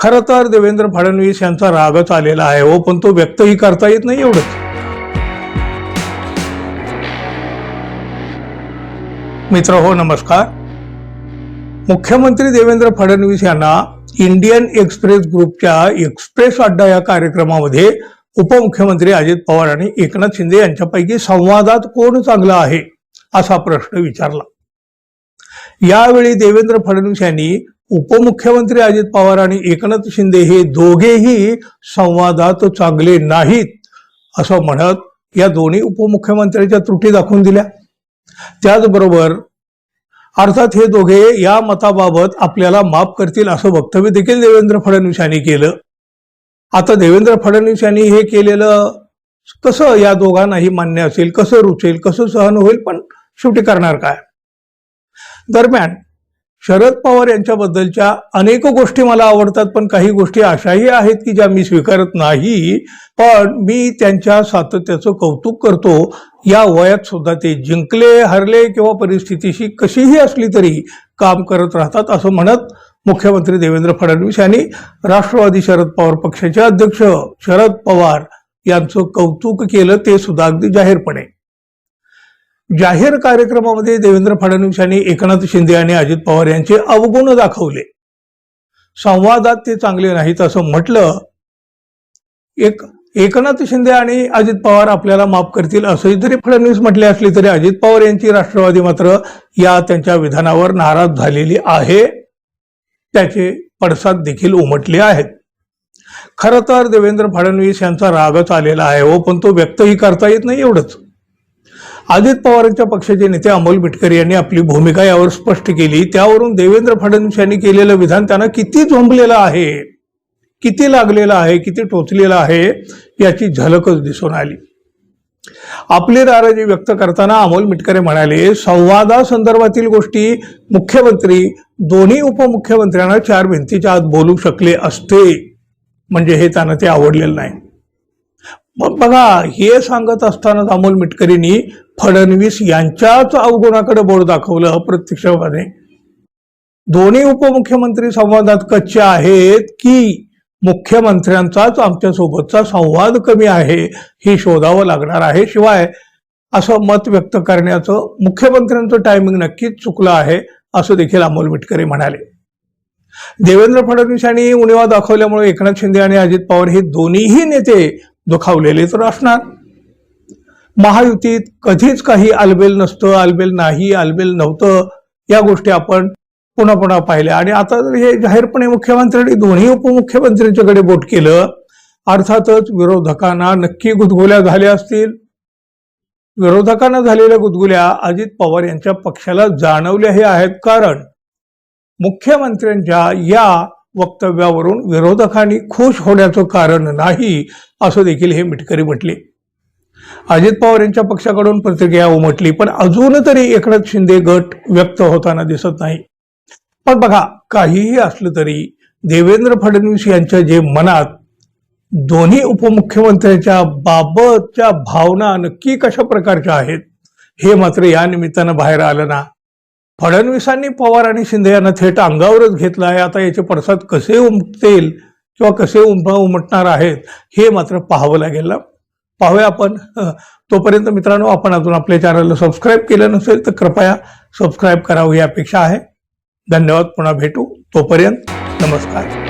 खरं तर देवेंद्र फडणवीस यांचा रागच आलेला आहे हो पण तो व्यक्तही करता येत नाही एवढंच. मित्र हो नमस्कार. मुख्यमंत्री देवेंद्र फडणवीस यांना इंडियन एक्सप्रेस ग्रुपच्या एक्सप्रेस अड्डा या कार्यक्रमामध्ये उपमुख्यमंत्री अजित पवार आणि एकनाथ शिंदे यांच्यापैकी संवादात कोण चांगला आहे असा प्रश्न विचारला. यावेळी देवेंद्र फडणवीस यांनी उपमुख्यमंत्री अजित पवार आणि एकनाथ शिंदे हे दोघेही संवादात चांगले नाहीत असं म्हणत या दोन्ही उपमुख्यमंत्र्यांच्या त्रुटी दाखवून दिल्या. त्याचबरोबर अर्थात हे दोघे या मताबाबत आपल्याला माफ करतील असं वक्तव्य देखील देवेंद्र फडणवीस यांनी केलं. आता देवेंद्र फडणवीस यांनी हे केलेलं कसं या दोघांनाही मान्य असेल कसं रुचेल कसं सहन होईल पण शेवटी करणार काय? दरम्यान शरद पवार यांच्याबद्दलच्या अनेक गोष्टी मला आवडतात पण काही गोष्टी अशाही आहेत की ज्या मी स्वीकारत नाही पण मी त्यांच्या सातत्याचं कौतुक करतो. या वयात सुद्धा ते जिंकले हरले किंवा परिस्थितीशी कशीही असली तरी काम करत राहतात असं म्हणत मुख्यमंत्री देवेंद्र फडणवीस यांनी राष्ट्रवादी शरद पवार पक्षाचे अध्यक्ष शरद पवार यांचं कौतुक केलं ते सुद्धा अगदी जाहीरपणे. जाहीर कार्यक्रमामध्ये देवेंद्र फडणवीस यांनी एकनाथ शिंदे आणि अजित पवार यांचे अवगुण दाखवले. संवादात ते चांगले नाहीत असं म्हटलं एक एकनाथ शिंदे आणि अजित पवार आपल्याला माफ करतील असंही जरी फडणवीस म्हटले असले तरी अजित पवार यांची राष्ट्रवादी मात्र या त्यांच्या विधानावर नाराज झालेली आहे. त्याचे पडसाद देखील उमटले आहेत. खरं तर देवेंद्र फडणवीस यांचा रागच आलेला आहे हो पण तो व्यक्तही करता येत नाही एवढंच. अजित पवारांच्या पक्षाचे नेते अमोल मिटकरी यांनी आपली भूमिका यावर स्पष्ट केली. त्यावरून देवेंद्र फडणवीस यांनी केलेलं विधान त्यांना किती झोंबलेलं आहे किती लागलेलं आहे किती टोचलेलं आहे याची झलकच दिसून आली. आपली नाराजी व्यक्त करताना अमोल मिटकरे म्हणाले संवादासंदर्भातील गोष्टी मुख्यमंत्री दोन्ही उपमुख्यमंत्र्यांना चार भिंतीच्या आत बोलू शकले असते. म्हणजे हे त्यांना ते आवडलेलं नाही. मग बघा हे सांगत असतानाच अमोल मिटकरींनी फडणवीस यांच्याच अवगुणाकडे बोट दाखवलं अप्रत्यक्षपणे दोन्ही उपमुख्यमंत्री संवादात कच्चे आहेत की मुख्यमंत्र्यांचाच आमच्यासोबतचा संवाद कमी आहे हे शोधावं लागणार आहे. शिवाय असं मत व्यक्त करण्याचं मुख्यमंत्र्यांचं टायमिंग नक्कीच चुकलं आहे असं देखील अमोल मिटकरी म्हणाले. देवेंद्र फडणवीस यांनी उणीवा दाखवल्यामुळे एकनाथ शिंदे आणि अजित पवार हे दोन्हीही नेते दुखावलेले तर असणार. महायुतीत कधीच काही आलबेल नसतं आलबेल नाही आलबेल नव्हतं. या गोष्टी आपण पुन्हा पुन्हा पाहिल्या. आणि आता जर हे जाहीरपणे मुख्यमंत्र्यांनी दोन्ही उपमुख्यमंत्र्यांच्याकडे बोट केलं अर्थातच विरोधकांना नक्की गुदगुल्या झाल्या असतील. विरोधकांना झालेल्या गुदगुल्या अजित पवार यांच्या पक्षाला जाणवल्याही आहेत कारण मुख्यमंत्र्यांच्या या वक्तव्यावरून विरोधकांनी खुश होण्याचं कारण नाही असं देखील हे मिटकरी म्हटले. अजित पवार यांच्या पक्षाकडून प्रतिक्रिया उमटली पण अजून तरी एकनाथ शिंदे गट व्यक्त होताना दिसत नाही. पण बघा काहीही असलं तरी देवेंद्र फडणवीस यांच्या जे मनात दोन्ही उपमुख्यमंत्र्यांच्या बाबतच्या भावना नक्की कशा प्रकारच्या आहेत हे मात्र या निमित्तानं बाहेर आलं ना. फडणवीसांनी पवार आणि शिंदे यांना थेट अंगावरच घेतलं आहे आता याचे पडसाद कसे उमटतील किंवा कसे उम उमटणार आहेत हे मात्र पाहावं लागेल ना. पाहूया आपण. तोपर्यंत मित्रांनो आपण अजून आपल्या चॅनलला सबस्क्राईब केलं नसेल तर कृपया सबस्क्राईब करावं ही अपेक्षा आहे. धन्यवाद. पुन्हा भेटू. तोपर्यंत नमस्कार.